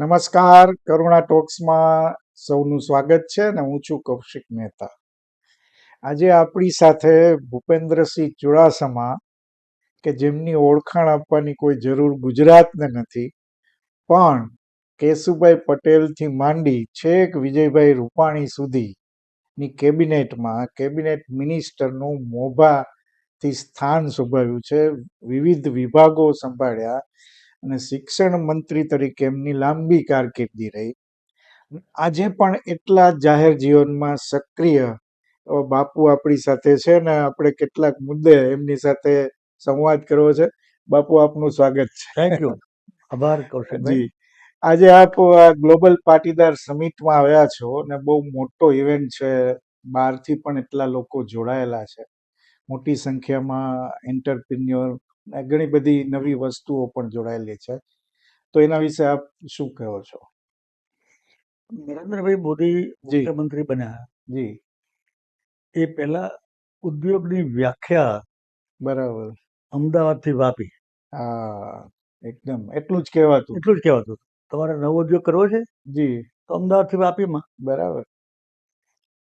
નમસ્કાર, કરુણા ટોક્સમાં સૌનું સ્વાગત છે અને હું છું કૌશિક મહેતા. આજે આપણી સાથે ભૂપેન્દ્રસિંહ ચુડાસમા, કે જેમની ઓળખાણ આપવાની કોઈ જરૂર ગુજરાતને નથી, પણ કેશુભાઈ પટેલથી માંડી છેક વિજયભાઈ રૂપાણી સુધીની કેબિનેટમાં, કેબિનેટ મિનિસ્ટરનું મોભાથી સ્થાન શોભાવ્યું છે, વિવિધ વિભાગો સંભાળ્યા અને શિક્ષણ મંત્રી તરીકે એમની લાંબી કારકિર્દી રહી. આજે પણ એટલા જ જાહેર જીવનમાં સક્રિય બાપુ આપણી સાથે છે ને આપણે કેટલાક મુદ્દે એમની સાથે સંવાદ કરવો છે. બાપુ આપનું સ્વાગત છે. થેન્ક યુ આભાર કૌશિકજી આજે આપ ગ્લોબલ પાટીદાર સમિટમાં આવ્યા છો ને બહુ મોટો ઇવેન્ટ છે. બહારથી પણ એટલા લોકો જોડાયેલા છે. મોટી સંખ્યામાં એન્ટરપ્રિન્યોર ઘણી બધી નવી વસ્તુઓ પણ જોડાયેલી છે. તો એના વિશે આપ શું કહો છો? નરેન્દ્રભાઈ મોદી. મુખ્યમંત્રી બન્યા. જી. એ પહેલા ઉદ્યોગની વ્યાખ્યા બરાબર. અમદાવાદથી વાપી. હા એકદમ. એટલું જ કહેવાતું. એટલું જ કહેવાતું. તમારે નવો ઉદ્યોગ કરવો છે? જી. તો અમદાવાદથી વાપીમાં. બરાબર.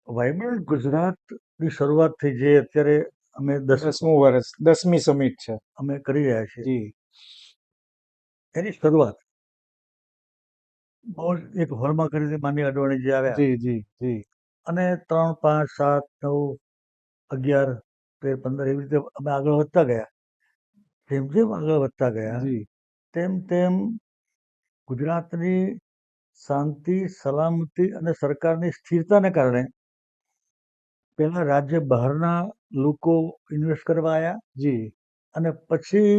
વાઇબ્રન્ટ ગુજરાતની શરૂઆત થઈ જે અત્યારે અમે દસમું વર્ષ દસમી સમિટ છે. અમે કરી રહ્યા છીએ. જી. એની શરૂઆત બહુ એક હોલમાં કરી હતી માનની અડવાણીજી આવ્યા. જી જી જી. અને ત્રણ પાંચ સાત નવ અગિયાર તેર પંદર એવી રીતે અમે આગળ વધતા ગયા. જેમ જેમ આગળ વધતા ગયા જી. તેમ તેમ ગુજરાતની શાંતિ સલામતી અને સરકારની સ્થિરતાને કારણે પહેલા રાજ્ય બહારના લોકો ઇન્વેસ્ટ કરવા આવ્યા જી. અને પછી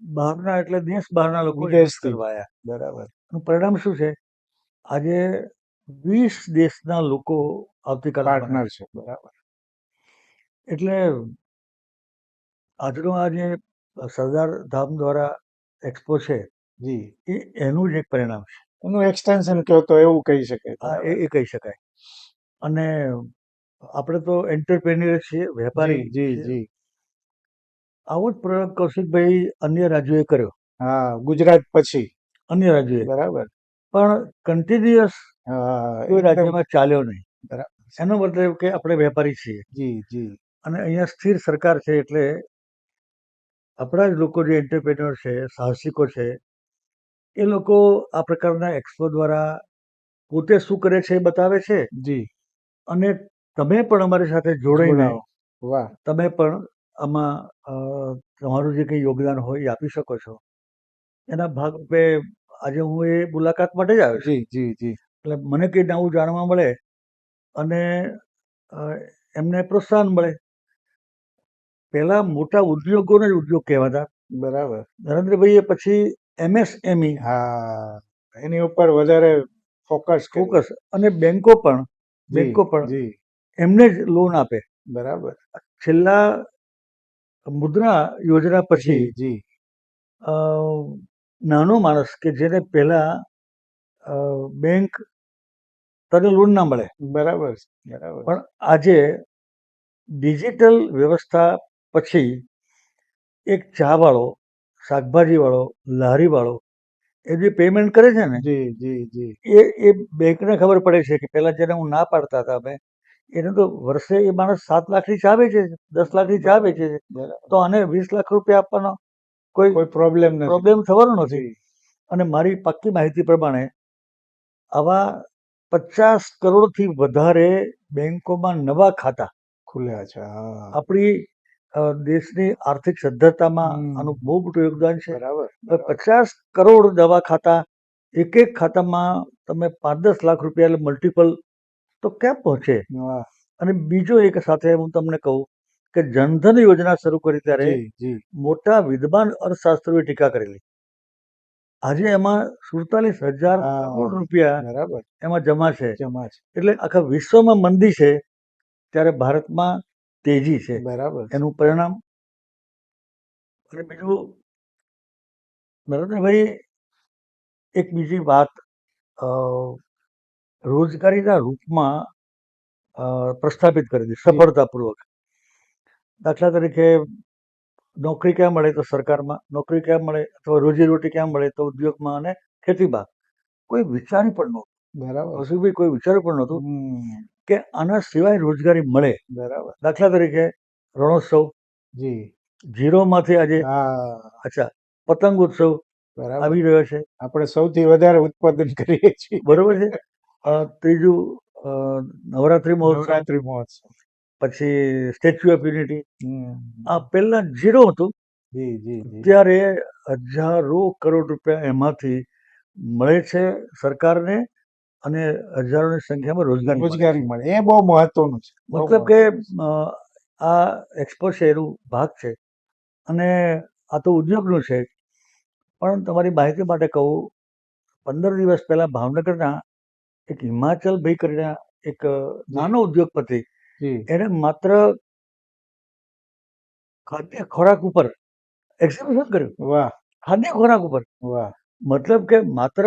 બહારના એટલે દેશ બહારના લોકો ઇન્વેસ્ટ કરવા આવ્યા બરાબર. પરિણામ શું છે? આજે વીસ દેશના લોકો આવતીકાલે પાર્ટનર છે. બરાબર. એટલે આજનો આ જે સરદાર ધામ દ્વારા એક્સપો છે જી. એ એનું જ એક પરિણામ છે. એનું એક્સટેન્શન કહો તો એવું કહી શકાય. હા એ કહી શકાય. અને આપણે તો એન્ટરપ્રેન્યોર છીએ વેપારી જી જી છીએ. જી. આવો જ પ્રયોગ કૌશિકભાઈ અન્ય રાજ્યોએ કર્યો. હા ગુજરાત પછી. અન્ય રાજ્યોએ. બરાબર. પણ કન્ટિન્યુઅસ હા કોઈ એકદમ. રાજ્યમાં ચાલ્યો નહીં. બરાબર. એનો મતલબ કે આપણે વેપારી છીએ. જી જી. અને અહીંયા સ્થિર સરકાર છે એટલે આપણા જ લોકો જે એન્ટરપ્રેન્યોર છે સાહસિકો છે એ લોકો આ પ્રકારના એક્સપો દ્વારા પોતે શું કરે છે એ બતાવે છે? જી. અને તમે પણ અમારી સાથે જોડાઈને જોડાઓ. વાહ. તમે પણ આમાં તમારું જે કંઈ યોગદાન હોય એ આપી શકો છો. એના ભાગરૂપે આજે હું એ મુલાકાત માટે જ આવ્યો છું. જી જી જી. એટલે મને કંઈ નવું જાણવા મળે અને એમને પ્રોત્સાહન મળે. પહેલા મોટા ઉદ્યોગોને જ ઉદ્યોગ કહેવાતા. બરાબર. નરેન્દ્રભાઈએ પછી એમએસએમઈ હા એની ઉપર વધારે ફોકસ ફોકસ અને બેંકો પણ બેંકો પણ જી. એમને જ લોન આપે. બરાબર. છેલ્લા મુદ્રા યોજના પછી જી નાનો માણસ કે જેને પહેલા બેંક તને લોન ના મળે. બરાબર બરાબર. પણ આજે ડિજિટલ વ્યવસ્થા પછી એક ચા વાળો શાકભાજી વાળો લારી વાળો એ જે પેમેન્ટ કરે છે ને જી જી જી. એ એ બેંકને ખબર પડે છે કે પહેલા જેને હું ના પાડતા હતા અમે એને તો વર્ષે એ માણસ સાત લાખની ચા વેચે છે દસ લાખની ચા વેચે છે. તો આને વીસ લાખ રૂપિયા આપવાનો કોઈ કોઈ પ્રોબ્લેમ નથી. પ્રોબ્લેમ થવાનો નથી. અને મારી પાક્કી માહિતી પ્રમાણે આવા પચાસ કરોડથી વધારે બેંકોમાં નવા ખાતા ખુલ્યા છે આપણી દેશની આર્થિક સદ્ધરતામાં આનું બહુ મોટું યોગદાન છે. બરાબર પચાસ કરોડ દવા ખાતા એક એક ખાતામાં તમે પાંચ દસ લાખ રૂપિયા મલ્ટિપલ તો ક્યાં પહોંચે? અને બીજો એક સાથે હું તમને કહું કે જનધન યોજના શરૂ કરી ત્યારે મોટા વિદ્વાન અર્થશાસ્ત્રીઓએ ટીકા કરેલી. આજે એમાં સુડતાલીસ હજાર. કરોડ રૂપિયા બરાબર. એમાં જમા છે. જમા છે. એટલે આખા વિશ્વમાં મંદી છે. ત્યારે ભારતમાં તેજી છે. બરાબર એનું પરિણામ અને બીજું નરેન્દ્રભાઈ એક બીજી વાત રોજગારીના રૂપમાં પ્રસ્થાપિત કરી દીધી સફળતાપૂર્વક. દાખલા તરીકે નોકરી ક્યાં મળે તો સરકારમાં નોકરી ક્યાં મળે અથવા રોજીરોટી ક્યાં મળે તો ઉદ્યોગમાં અને ખેતીમાં. કોઈ વિચારી પણ નહોતું. બરાબર. કૌશિકભાઈ કોઈ વિચાર્યું પણ નહોતું. કે આના સિવાય રોજગારી મળે. બરાબર. દાખલા તરીકે રણોત્સવ. જી. ઝીરોમાંથી આજે અચ્છા પતંગ ઉત્સવ આવી રહ્યો છે. આપણે સૌથી વધારે ઉત્પાદન કરીએ છીએ. બરોબર છે? ત્રીજું નવરાત્રી મહોત્સવ. નવરાત્રી મહોત્સવ. પછી સ્ટેચ્યુ ઓફ યુનિટી. આ પહેલા ઝીરો હતું. ત્યારે હજારો કરોડ રૂપિયા એમાંથી મળે છે સરકારને. અને હજારોની સંખ્યામાં રોજગારી. રોજગારી મળે. એ બહુ મહત્વનું છે. મતલબ કે આ એક્સપો છે એનું ભાગ છે અને આ તો ઉદ્યોગનું છે. પણ તમારી માહિતી માટે કહું પંદર દિવસ પહેલા ભાવનગરના એક હિમાચલ ભાઈ કરીને એક નાનો ઉદ્યોગપતિ એને માત્ર ખાદ્ય ખોરાક ઉપર એક્ઝિબિશન કર્યું. વાહ. ખાદ્ય ખોરાક ઉપર. વાહ. મતલબ કે માત્ર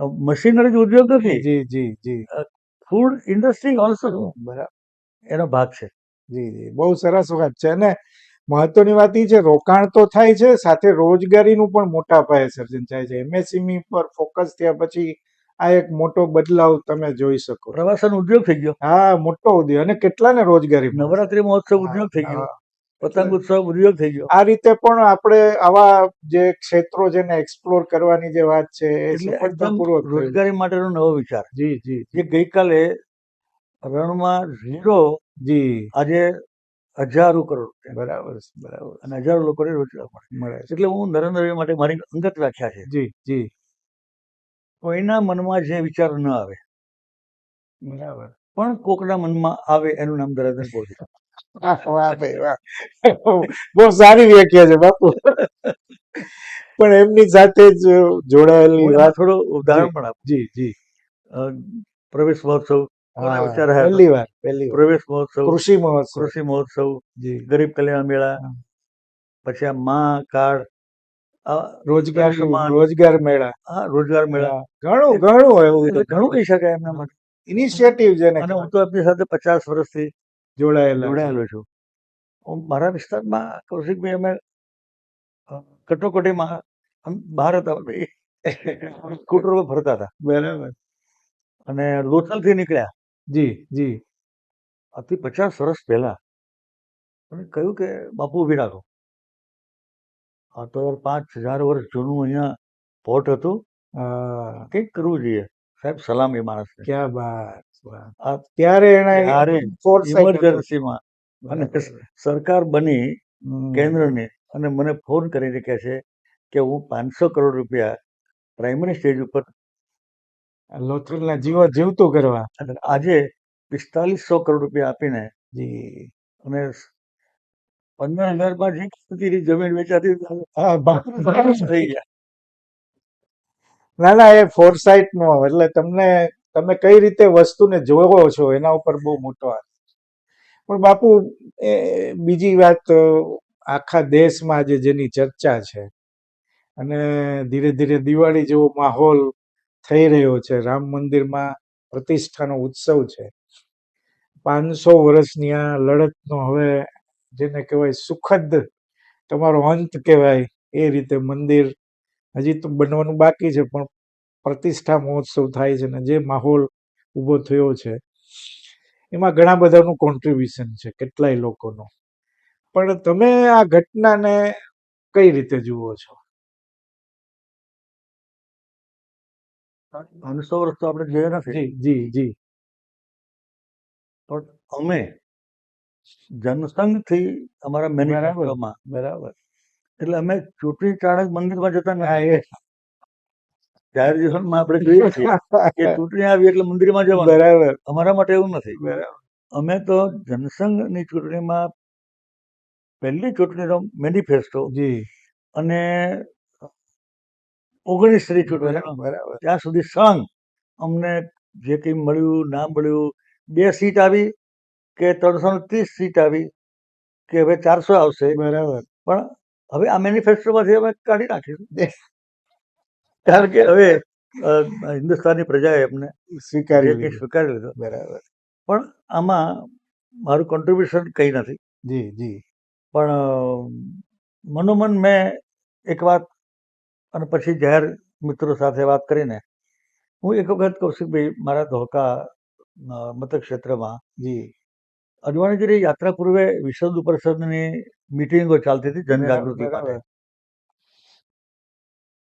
મશીનરી ઉદ્યોગ નથી. જી જી જી. ફૂડ ઇન્ડસ્ટ્રી ઓલસો બરાબર. એનો ભાગ છે. જી જી. બહુ સરસ વાત છે. અને મહત્વની વાત એ છે રોકાણ તો થાય છે સાથે રોજગારીનું પણ મોટા પાયે સર્જન થાય છે. એમએસએમઈ પર ફોકસ થયા પછી આ એક મોટો બદલાવ તમે જોઈ શકો. પ્રવાસન ઉદ્યોગ થઈ ગયો. હા મોટો ઉદ્યોગ. અને કેટલાને રોજગારી નવરાત્રી મહોત્સવ ઉદ્યોગ થઈ ગયો. પતંગ ઉત્સવ ઉદ્યોગ થઈ ગયો. આ રીતે પણ આપણે આવા જે ક્ષેત્રો જેને એક્સપ્લોર કરવાની જે વાત છે રોજગારી માટેનો નવો વિચાર. જી જી જે. ગઈકાલે રણમાં ઝીરો જી. આજે હજારો કરોડ બરાબર બરાબર અને હજારો લોકોને રોજગાર મળે. છે. એટલે હું નરેન્દ્રભાઈ માટે મારી અંગત વ્યાખ્યા છે. જી જી. કોઈના મનમાં જે વિચાર ન આવે બરાબર. પણ કોકના મનમાં આવે એનું નામ નરેન્દ્ર મોદી વાહ વાહ ભાઈ વાહ. બહુ સારી વ્યાખ્યા છે બાપુ. પણ એમની સાથે જ જોડાયેલી વાત થોડું ઉદાહરણ પણ આપું. જી જી. પ્રવેશ મહોત્સવ પહેલી વાર પહેલી પ્રવેશ મહોત્સવ કૃષિ મહોત્સવ. કૃષિ મહોત્સવ જી. ગરીબ કલ્યાણ મેળા પછી આ માં કાર્ડ આ રોજગાર રોજગાર મેળા. હા રોજગાર મેળા. ઘણું ઘણું એવું એટલે ઘણું કહી શકાય એમના માટે. ઇનિશિયેટિવ જેને અને હું તો એમની સાથે પચાસ વર્ષથી જોડાયેલા. જોડાયેલો છું. હું મારા વિસ્તારમાં કૌશિકભાઈ અમે કટોકટીમાં બહાર હતા સ્કૂટર પર ફરતા હતા. બરાબર. અને લોથલથી નીકળ્યા. જી જી. આજથી પચાસ વર્ષ પહેલા. અને કહ્યું કે બાપુ ઊભી રાખો. આ તો યાર પાંચ હજાર વર્ષ જૂનું અહીંયા પોર્ટ હતું. કંઈક કરવું જોઈએ. સાહેબ સલામ એ માણસ ક્યાં. આ ત્યારે એને. ઇમરજન્સીમાં અને સરકાર બની કેન્દ્રની અને મને ફોન કરીને કહે છે કે હું પાંચસો કરોડ રૂપિયા પ્રાઇમરી સ્ટેજ ઉપર લોથલના જીવ જીવતું કરવા. અને આજે પિસ્તાલીસો કરોડ રૂપિયા આપીને જી. અને પંદર હજારમાં જે ખેતીની જમીન વેચાતી થઈ ગયા. ના ના એ ફોરસાઇટ નો એટલે તમને તમે કઈ રીતે વસ્તુને જોવો છો એના ઉપર બહુ મોટો હાથ. પણ બાપુ, એ બીજી વાત આખા દેશમાં આજે જેની ચર્ચા છે અને ધીરે ધીરે દિવાળી જેવો માહોલ થઈ રહ્યો છે, રામ મંદિરમાં પ્રતિષ્ઠાનો ઉત્સવ છે. પાંચસો વર્ષની આ લડતનો હવે જેને કહેવાય સુખદ તમારો અંત કહેવાય એ રીતે મંદિર હજી તો બનવાનું બાકી છે, પણ પ્રતિષ્ઠા મહોત્સવ થાય છે ને જે માહોલ ઊભો થયો છે એમાં ઘણા બધાનું કોન્ટ્રીબ્યુશન છે કેટલાય લોકોનું. પણ તમે આ ઘટનાને કઈ રીતે જુઓ છો? પાંચસો વર્ષ તો આપણે જોયા નથી. જી જી પણ અમે જનસંઘથી અમારા મેનિફેસ્ટોમાં બરાબર. એટલે અમે ચૂંટણી ચાણક મંદિરમાં જતા ના જાહેર જીવનમાં આપણે જોઈએ છીએ કે ચૂંટણી આવી એટલે મંદિરમાં જવાનું. બરાબર. અમારા માટે એવું નથી. બરાબર. અમે તો જનસંઘની ચૂંટણીમાં પહેલી ચૂંટણીનો મેનિફેસ્ટો જી. અને ઓગણીસની ચૂંટણી. બરાબર ત્યાં સુધી સંઘ અમને જે કંઈ મળ્યું ના મળ્યું બે સીટ આવી કે ત્રણસો ને ત્રીસ સીટ આવી કે હવે ચારસો આવશે. બરાબર. પણ હવે આ મેનિફેસ્ટોમાંથી અમે કાઢી નાખીશું. કારણ કે હવે હિન્દુસ્તાનની પ્રજાએ એમને સ્વીકારી સ્વીકારી લીધો. બરાબર. પણ આમાં મારું કોન્ટ્રીબ્યુશન કંઈ નથી. જી જી. પણ મનોમન મેં એક વાત અને પછી જાહેર મિત્રો સાથે વાત કરીને હું એક વખત કૌશિકભાઈ મારા ધોકા મતક ક્ષેત્રમાં જી. અડવાણીજીની યાત્રા પૂર્વે વિશ્વ પરિષદની મિટિંગો ચાલતી હતી જનજાગૃતિ માટે.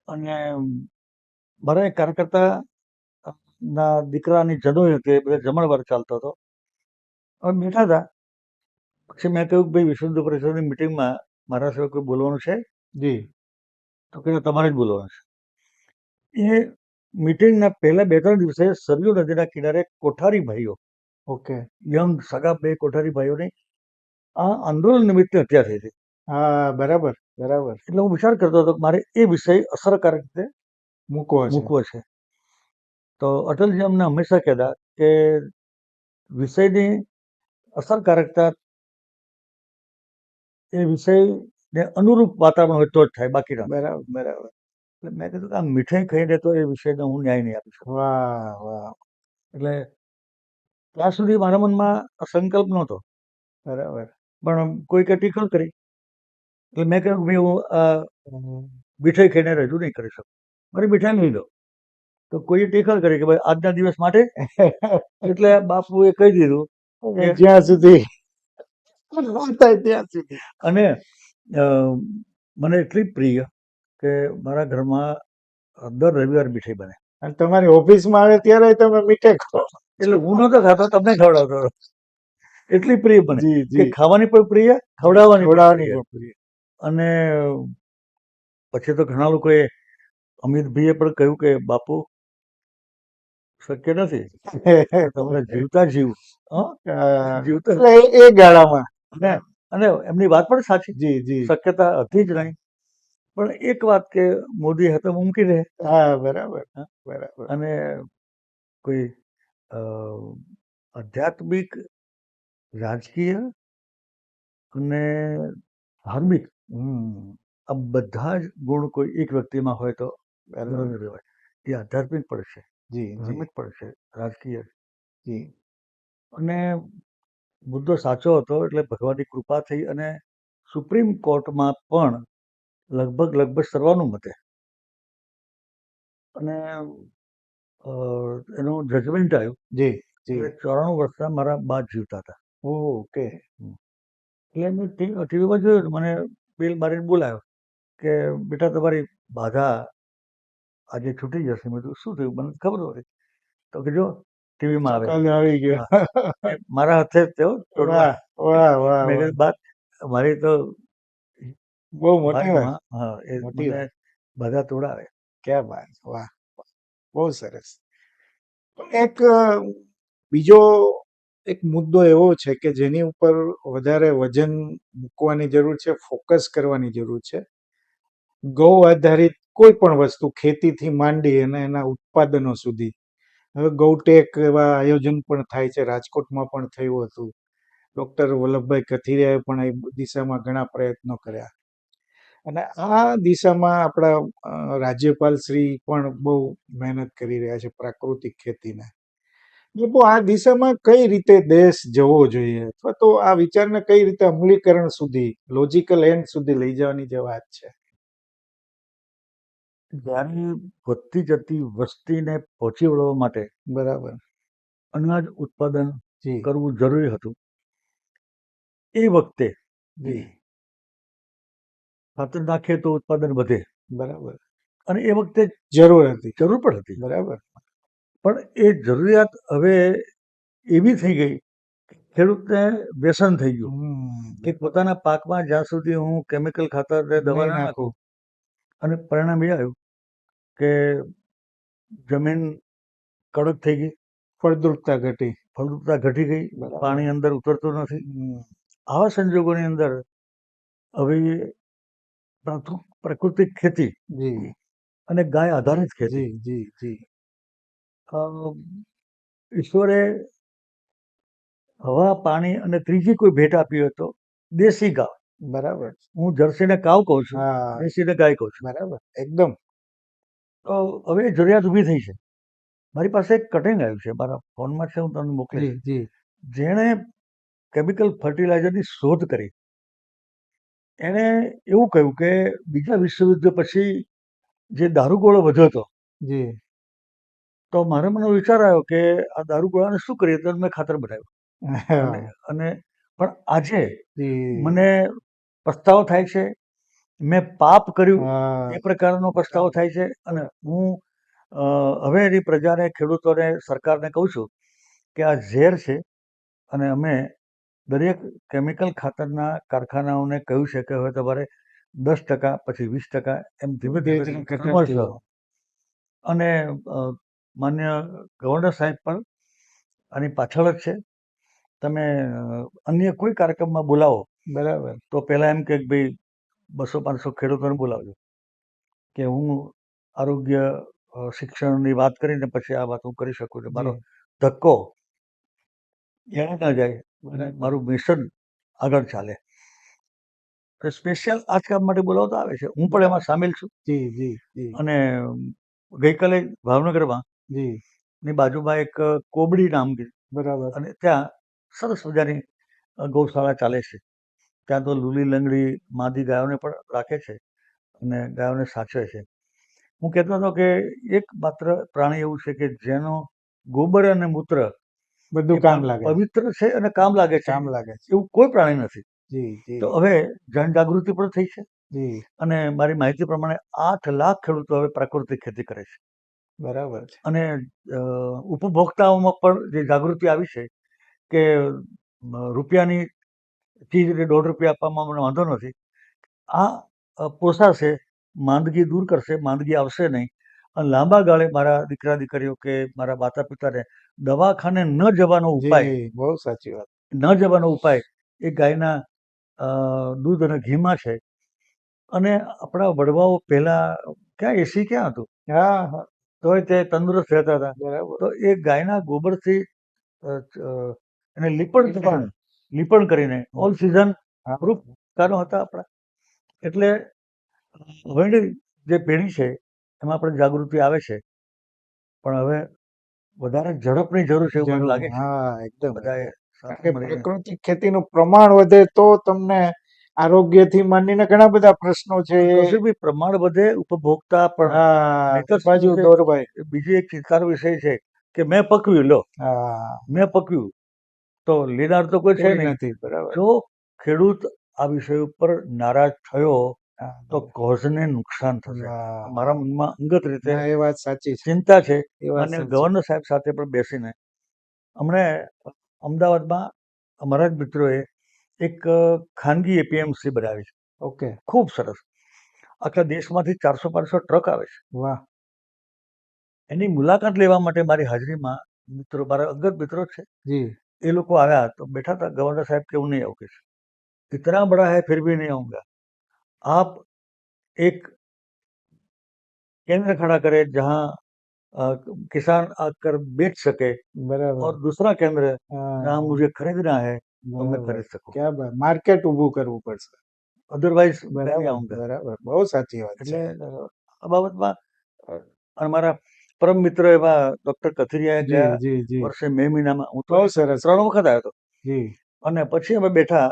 અને મારા એક કાર્યકર્તા ના દીકરાની જનોઈ હતી બધા જમણવાર ચાલતો હતો. હવે બેઠા હતા. પછી મેં કહ્યું કે ભાઈ વિશ્વ હિન્દુ પરિષદની મિટિંગમાં મારા સિવાય કોઈ બોલવાનું છે? જી. તો કે તમારે જ બોલવાનું છે. એ મિટિંગના પહેલા બે ત્રણ દિવસે સરયુ નદીના કિનારે કોઠારી ભાઈઓ ઓકે. યંગ સગા બે કોઠારી ભાઈઓની આ આંદોલન નિમિત્તે હત્યા થઈ હતી. હા બરાબર બરાબર. એટલે હું વિચાર કરતો હતો કે મારે એ વિષય અસરકારક રીતે મૂકવો છે. મૂકવો છે. તો અટલજી અમને હંમેશા કહેતા કે વિષયની અસરકારકતા એ વિષયને અનુરૂપ વાતાવરણ હોય તો જ થાય બાકી બરાબર બરાબર. એટલે મેં કીધું કે આ મીઠાઈ ખાઈને તો એ વિષયને હું ન્યાય નહીં આપી શકું. વાહ વાહ. એટલે ત્યાં સુધી મારા મનમાં સંકલ્પ નહોતો. બરાબર. પણ કોઈકે ટીકલ કરી. એટલે મેં કહ્યું કે ભાઈ હું આ મીઠાઈ ખાઈને રજૂ નહીં કરી શકું. મારી મીઠાઈ લઈ લો તો કોઈએ ટીખળ કરી કે ભાઈ આજના દિવસ માટે એટલે બાપુએ કહી દીધું જ્યાં સુધી ત્યાં સુધી. અને મને એટલી પ્રિય કે મારા ઘરમાં દર રવિવાર મીઠાઈ બને. અને તમારી ઓફિસમાં આવે ત્યારે તમે મીઠાઈ ખાવ એટલે હું નતો ખાતો તમને ખવડાવતો. એટલી પ્રિય બને જી કે ખાવાની પણ પ્રિય ખવડાવવાની ખવડાવવાની પણ પ્રિય. અને પછી તો ઘણા લોકોએ અમિતભાઈએ પણ કહ્યું કે બાપુ શક્ય નથી. તમે જીવતા જીવ. જીવતા એ- ગાળામાં. અને એમની વાત પણ સાચી. જી જી. શક્યતા હતી જ નહીં. પણ એક વાત કે મોદી હતો મૂકી રહે હા બરાબર બરાબર. અને કોઈ આધ્યાત્મિક રાજકીય અને ધાર્મિક આ બધા જ ગુણ કોઈ એક વ્યક્તિમાં હોય તો બરાબર. એ આધ્યાત્મિક પણ છે. જી જી પણ છે. રાજકીય. જી. અને મુદ્દો સાચો હતો એટલે ભગવાનની કૃપા થઈ અને સુપ્રીમ કોર્ટમાં પણ લગભગ લગભગ સર્વાનુમતે અને અ, એનું જજમેન્ટ આવ્યું જી જી. એટલે ચોરાણું વર્ષના મારા બા જીવતા હતા. ઓકે. એટલે મેં ટીવીમાં જોયું મને બિલ મારીને બોલાયો કે બેટા તમારી બાધા આજે છૂટી જશે. મેં કીધું શું થયું? મને ખબર હતી તો કે જો ટીવીમાં આવે. કાલે આવી ગયો. એ મારા હાથે જ તેઓ તોડવા વાહ વાહ વાહ મેં વાહ. કીધું બા મારી તો બહુ મોટી વાત. ભાગમાં, હા એ મોટી મને બાધા તોડાવે. ક્યાં વાત વાહ બહુ સરસ. એક અ, બીજો એક મુદ્દો એવો છે કે જેની ઉપર વધારે વજન મૂકવાની જરૂર છે, ફોકસ કરવાની જરૂર છે. ગૌ આધારિત કોઈ પણ વસ્તુ ખેતીથી માંડી અને એના ઉત્પાદનો સુધી. હવે ગૌટેક એવા આયોજન પણ થાય છે, રાજકોટમાં પણ થયું હતું. ડૉક્ટર વલ્લભભાઈ કથિરિયાએ પણ એ દિશામાં ઘણા પ્રયત્નો કર્યા. અને આ દિશામાં આપણા રાજ્યપાલ શ્રી પણ બહુ મહેનત કરી રહ્યા છે પ્રાકૃતિક ખેતીને. લોકો આ દિશામાં કઈ રીતે દેશ જવો જોઈએ? અથવા તો આ વિચારને કઈ રીતે અમલીકરણ સુધી લોજિકલ એન્ડ સુધી લઈ જવાની જે વાત છે? જ્યારે વધતી જતી વસ્તીને પહોંચી વળવા માટે બરાબર. અનાજ ઉત્પાદન કરવું જરૂરી હતું. એ વખતે ખાતર નાખીએ તો ઉત્પાદન વધે. બરાબર. અને એ વખતે જરૂર હતી. જરૂર પણ હતી. બરાબર. પણ એ જરૂરિયાત હવે એવી થઈ ગઈ કે ખેડૂતને વ્યસન થઈ ગયું. કે પોતાના પાકમાં જ્યાં સુધી હું કેમિકલ ખાતર દવા નાખું. અને પરિણામ એ આવ્યું કે જમીન કડક થઈ ગઈ. ફળદ્રુપતા ઘટી. ફળદ્રુપતા ઘટી ગઈ. પાણી અંદર ઉતરતું નથી. આવા સંજોગોની અંદર હવે પ્રાથમિક પ્રાકૃતિક ખેતી જી. અને ગાય આધારિત ખેતી. જી જી. ઈશ્વરે હવા પાણી અને ત્રીજી કોઈ ભેટ આપી હોય તો દેશી ગાવ બરાબર. હું જર્સીને કાવ કહું છું. દેશીને ગાય કહું છું. બરાબર. એકદમ. તો હવે જરૂરિયાત ઊભી થઈ છે. મારી પાસે એક કટિંગ આવ્યું છે. મારા ફોનમાં છે હું તમને મોકલીશ. જેણે કેમિકલ ફર્ટિલાઇઝરની શોધ કરી. એણે એવું કહ્યું કે બીજા વિશ્વયુદ્ધ પછી જે દારૂગોળો વધ્યો હતો જી. તો મારે મને વિચાર આવ્યો કે આ દારૂગોળાને શું કરીએ? તો મેં ખાતર બનાવ્યું. અને પણ આજે મને પસ્તાવો થાય છે. મેં પાપ કર્યું. એ પ્રકારનો પસ્તાવો થાય છે. અને હું હવે એની પ્રજાને ખેડૂતોને સરકારને કહું છું કે આ ઝેર છે. અને અમે દરેક કેમિકલ ખાતરના કારખાનાઓને કહ્યું છે કે હવે તમારે દસ ટકા પછી વીસ ટકા એમ ધીમે ધીમે અને માન્ય ગવર્નર સાહેબ પણ આની પાછળ જ છે. તમે અન્ય કોઈ કાર્યક્રમમાં બોલાવો. બરાબર. તો પહેલાં એમ કે ભાઈ બસો પાંચસો ખેડૂતોને બોલાવજો. કે હું આરોગ્ય શિક્ષણની વાત કરીને પછી આ વાત હું કરી શકું છું. મારો ધક્કો એને ન જાય. મારું મિશન આગળ ચાલે. સ્પેશિયલ આજ કામ માટે બોલાવતા આવે છે. હું પણ એમાં સામેલ છું. જી જી જી. અને ગઈકાલે ભાવનગરમાં જી. ની બાજુમાં એક કોબડી નામ છે. બરાબર. અને ત્યાં સરસ મજાની ગૌશાળા ચાલે છે. ત્યાં તો લૂલી લંગડી માદી ગાયોને પણ રાખે છે અને ગાયોને સાચવે છે. હું કહેતો હતો કે એક માત્ર પ્રાણી એવું છે કે જેનો ગોબર અને મૂત્ર બધું કામ લાગે પવિત્ર છે અને કામ લાગે છે. કામ લાગે છે. એવું કોઈ પ્રાણી નથી. જી. તો હવે જનજાગૃતિ પણ થઈ છે જી. અને મારી માહિતી પ્રમાણે આઠ લાખ ખેડૂતો હવે પ્રાકૃતિક ખેતી કરે છે. બરાબર છે. અને ઉપભોક્તાઓમાં પણ જે જાગૃતિ આવી છે કે રૂપિયાની ચીજ દોઢ રૂપિયા આપવામાં મને વાંધો નથી. આ પોસાશે માંદગી દૂર કરશે માંદગી આવશે નહીં. અને લાંબા ગાળે મારા દીકરા દીકરીઓ કે મારા માતા પિતાને દવાખાને ન જવાનો ઉપાય બહુ સાચી વાત. ન જવાનો ઉપાય એ ગાયના દૂધ અને ઘીમાં છે. અને આપણા વડવાઓ પહેલા ક્યાં એસી ક્યાં હતું? હા. તોય તે તંદુરસ્ત રહેતા હતા. બરાબર. તો એ ગાયના ગોબરથી એને લીપણ પણ લીપણ કરીને ઓલ સિઝન પ્રૂફ કાનો હતા આપણા. એટલે હવેની જે પેઢી છે એમાં પણ જાગૃતિ આવે છે. પણ હવે વધારે ઝડપની જરૂર છે એવું મને લાગે હા એકદમ બધાએ સાથે પ્રાકૃતિક ખેતીનું પ્રમાણ વધે તો તમને આરોગ્યથી માંડીને ઘણા બધા પ્રશ્નો છે. કૌશિકભાઈ પ્રમાણ વધે ઉપભોક્તા પણ બાજુ? બીજી એક ચિંતાનો વિષય છે કે મેં પકવ્યું લો. મેં પકવ્યું. તો લેનાર તો કોઈ છે નથી બરાબર. જો ખેડૂત આ વિષય ઉપર નારાજ થયો તો કોઝને નુકસાન થશે. મારા મનમાં અંગત રીતે એ વાત સાચી ચિંતા છે. અને ગવર્નર સાહેબ સાથે પણ બેસીને અમને અમદાવાદમાં અમારા જ મિત્રોએ એક અ, ખાનગી એપીએમસી બનાવી છે ઓકે ખૂબ સરસ આખા દેશમાંથી ચારસો પાંચસો ટ્રક આવે છે વાહ એની મુલાકાત લેવા માટે મારી હાજરીમાં મિત્રો મારા અંગત મિત્રો જ છે જી એ લોકો આવ્યા તો બેઠા હતા ગવર્નર સાહેબ કેવું નહીં આવું કે છે इतना बड़ा है फिर भी नहीं आऊंगा आप एक केंद्र खड़ा करें जहां अ, किसान आकर बेच सके બરાબર और दूसरा केंद्र હા, जहां मुझे खरीदना है તમે કરી શકો. ક્યાં માર્કેટ ઊભું કરવું પડશે. અધરવાઇઝ બરાબર. બહુ સાચી વાત છે. આ બાબતમાં મારા પરમ મિત્ર એવા ડોક્ટર કથિરિયા વર્ષે મે મહિનામાં હું તો સરસ. ત્રણ વખત આવ્યો હતો. અને પછી અમે બેઠા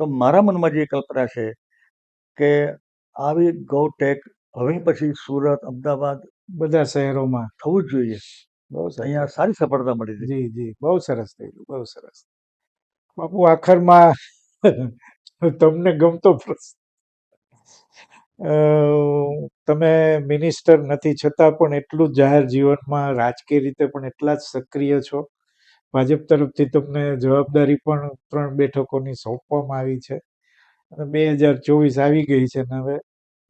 તો મારા મનમાં જે કલ્પના છે કે આવી ગૌટેક હવે પછી સુરત અમદાવાદ બધા શહેરોમાં. થવું જ જોઈએ. બહુ અહીંયા સારી સફળતા મળી જી જી. બહુ સરસ થયેલું બહુ સરસ. બાપુ, આખરમાં તમને ગમતો પ્રશ્ન. તમે મિનિસ્ટર નથી, છતાં પણ એટલું જાહેર જીવનમાં રાજકીય રીતે પણ એટલા જ સક્રિય છો. ભાજપ તરફથી તમને જવાબદારી પણ ત્રણ બેઠકોની સોંપવામાં આવી છે. અને બે હજાર ચોવીસ આવી ગઈ છે ને હવે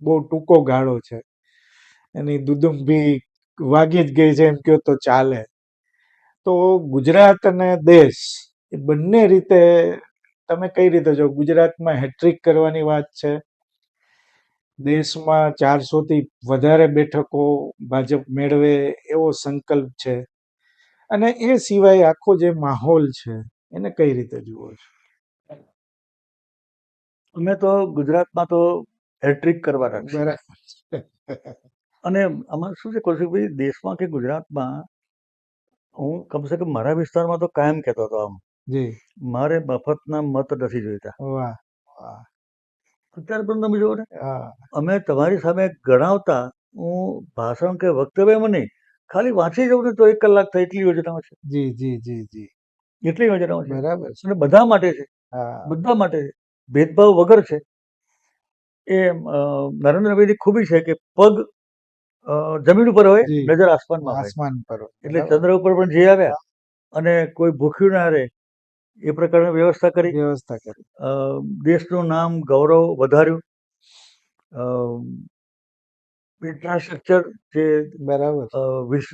બહુ ટૂંકો ગાળો છે. એની દુદુંભી વાગી જ ગઈ છે, એમ કહો તો ચાલે. તો ગુજરાત અને દેશ એ બંને રીતે તમે કઈ રીતે જો ગુજરાતમાં હેટ્રિક કરવાની વાત છે? દેશમાં ચારસો થી વધારે બેઠકો ભાજપ મેળવે એવો સંકલ્પ છે. અને એ સિવાય આખો જે માહોલ છે એને કઈ રીતે જુઓ છો? અમે તો ગુજરાતમાં તો હેટ્રિક કરવાના બરાબર. અને આમાં શું છે કૌશિકભાઈ દેશમાં કે ગુજરાતમાં હું કમસે કમ મારા વિસ્તારમાં તો કાયમ કહેતો હતો આમ. જી. મારે મફતના મત નથી જોઈતા. વાહ વાહ. અત્યારે પણ તમે જુઓ ને હા. અમે તમારી સામે ગણાવતા હું ભાષણ કે વક્તવ્યમાં નહીં ખાલી વાંચી જવું ને તો એક કલાક થાય એટલી યોજનાઓ છે. જી જી જી જી. એટલી યોજનાઓ છે. બરાબર છે. અને બધા માટે છે. હા. બધા માટે છે. ભેદભાવ વગર છે. એ અ, નરેન્દ્રભાઈની ખૂબી છે કે પગ અ, જમીન ઉપર હોય જી. નજર આસમાનમાં હોય. આસમાન પર હોય. એટલે ચંદ્ર ઉપર પણ જઈ આવ્યા અને કોઈ ભૂખ્યું ના રહે એ પ્રકારની વ્યવસ્થા કરી. વ્યવસ્થા કરી. દેશનું નામ ગૌરવ વધાર્યું. ઇન્ફ્રાસ્ટ્રક્ચર જે બરાબર.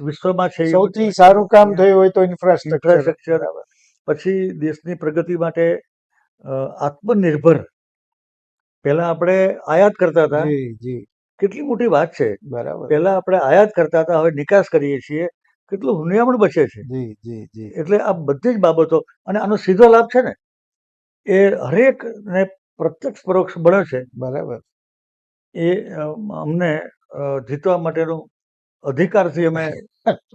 વિશ્વમાં છે સૌથી સારું કામ થયું હોય તો ઇન્ફ્રાસ્ટ્રક્ચર પછી દેશની પ્રગતિ માટે આત્મનિર્ભર. પહેલા આપણે આયાત કરતા હતા. કેટલી મોટી વાત છે. બરાબર. પહેલા આપણે આયાત કરતા હતા હવે નિકાસ કરીએ છીએ. કેટલું હુનિયામણ બચે છે. જી જી જી. એટલે આ બધી જ બાબતો અને આનો સીધો લાભ છે ને એ હરેક ને પ્રત્યક્ષ પરોક્ષ મળે છે. બરાબર. એ અમને જીતવા માટેનો અધિકારથી અમે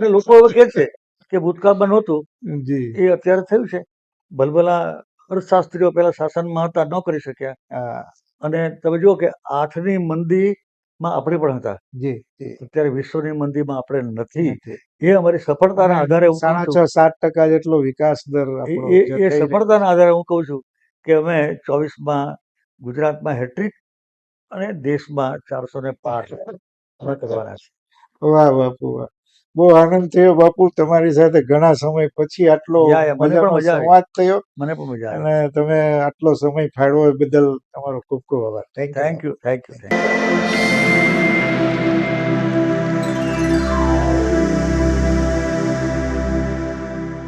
લોકો હવે કહે છે કે ભૂતકાળમાં નહોતું. જી. એ અત્યારે થયું છે. ભલભલા અર્થશાસ્ત્રીઓ પેલા શાસનમાં હતા ન કરી શક્યા. અને તમે જુઓ કે આઠની મંદીમાં આપણે પણ હતા. જી અત્યારે વિશ્વની મંદીમાં આપણે નથી. એ અમારી સફળતાના આધારે સાડા છું. છ સાત ટકા જેટલો વિકાસ દર એ. સફળતાના આધારે હું કહું છું કે અમે ચોવીસમાં ગુજરાતમાં હેટ્રિક અને દેશમાં ચારસો ને પાંચ કરવાના છે. વાહ બાપુ વાહ બહુ આનંદ થયો બાપુ તમારી સાથે ઘણા સમય પછી આટલો. સંવાદ થયો. મને પણ મજા અને તમે આટલો સમય ફાળવો એ બદલ તમારો ખૂબ ખૂબ આભાર. Thank you thank you thank you